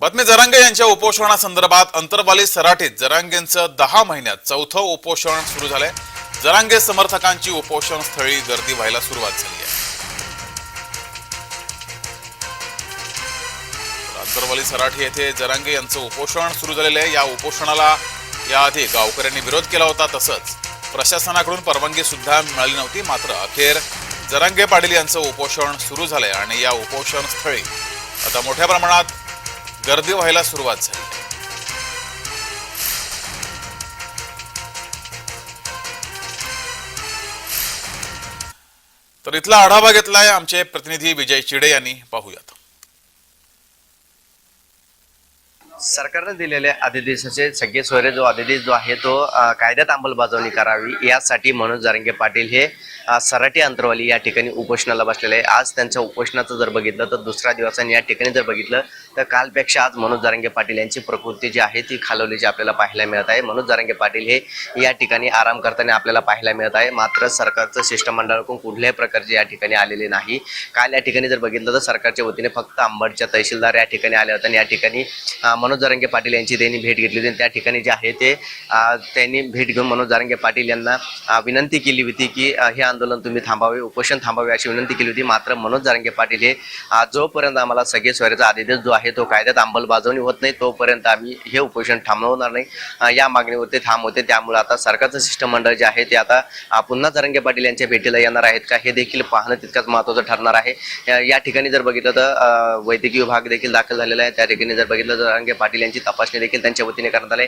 बातमी जरांगे यांच्या उपोषणासंदर्भात अंतरवाली सराटीत जरांगेंचं दहा महिन्यात चौथं उपोषण सुरू झालंय. जरांगे समर्थकांची उपोषण स्थळी गर्दी व्हायला सुरुवात झाली आहे. अंतरवाली सराठी येथे जरांगे यांचं उपोषण सुरू झालेलं आहे. या उपोषणाला याआधी गावकऱ्यांनी विरोध केला होता तसंच प्रशासनाकडून परवानगी सुद्धा मिळाली नव्हती. मात्र अखेर जरांगे पाटील यांचं उपोषण सुरू झालंय आणि या उपोषण स्थळी आता मोठ्या प्रमाणात गर्दी व्हायला सुरुवात झाली. तर इथला आढावा घेतलाय आमचे प्रतिनिधी विजय चिडे यांनी. पाहूयात. सरकारने दिलेल्या अध्यादेशाचे सगळे सोयरे जो अध्यादेश जो आहे तो कायद्यात अंमलबजावणी करावी यासाठी मनोज जारंगे पाटील हे सराठी सराटी अंतरवाली या ठिकाणी उपोषणाला बसलेले आहे आज त्यांच्या उपोषणाचं जर बघितलं तर दुसऱ्या दिवसाने या ठिकाणी जर बघितलं तर कालपेक्षा आज मनोज जारंगे पाटील यांची प्रकृती जी आहे ती खालवलीची आपल्याला पाहायला मिळत आहे. मनोज जारंगे पाटील हे या ठिकाणी आराम करताना आपल्याला पाहायला मिळत आहे. मात्र सरकारचं शिष्टमंडळाकडून कुठल्याही प्रकारचे या ठिकाणी आलेले नाही. काल या ठिकाणी जर बघितलं तर सरकारच्या वतीने फक्त अंबडच्या तहसीलदार या ठिकाणी आले होते आणि या ठिकाणी मनोज मनोज जारंगे पाटील यांची त्यांनी भेट घेतली होती. त्या ठिकाणी जे आहे ते त्यांनी भेट घेऊन मनोज जारंगे पाटील यांना विनंती केली होती की हे आंदोलन तुम्ही थांबावे उपोषण थांबावे अशी विनंती केली होती. मात्र मनोज जारंगे पाटील हे जोपर्यंत आम्हाला सगळे स्वराचा आदेश जो आहे तो कायद्यात अंमलबजावणी होत नाही तोपर्यंत आम्ही हे उपोषण थांबवणार नाही. या मागणीवरती थांब होते. त्यामुळे आता सरकारचं शिष्टमंडळ जे आहे ते आता पुन्हा जारंगे पाटील यांच्या भेटीला येणार आहेत का हे देखील पाहणं तितकंच महत्त्वाचं ठरणार आहे. या- ठिकाणी जर बघितलं तर वैद्यकीय विभाग देखील दाखल झालेला आहे. त्या ठिकाणी जर बघितलं तर जारंगे पाटील यांची तपासणी देखील त्यांच्या वतीने करण्यात आली.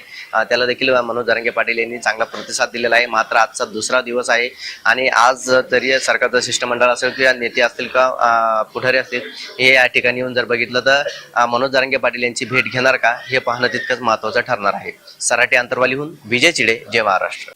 त्याला देखील मनोज जारंगे पाटील यांनी चांगला प्रतिसाद दिलेला आहे. मात्र आजचा दुसरा दिवस आहे आणि आज तरी सरकारचं शिष्टमंडळ असेल किंवा नेते असतील का पुढारी असतील हे या ठिकाणी येऊन जर बघितलं तर मनोज जारंगे पाटील यांची भेट घेणार का हे पाहणं तितकंच महत्त्वाचं ठरणार आहे. सराटे अंतरवालीहून विजय चिडे जय महाराष्ट्र.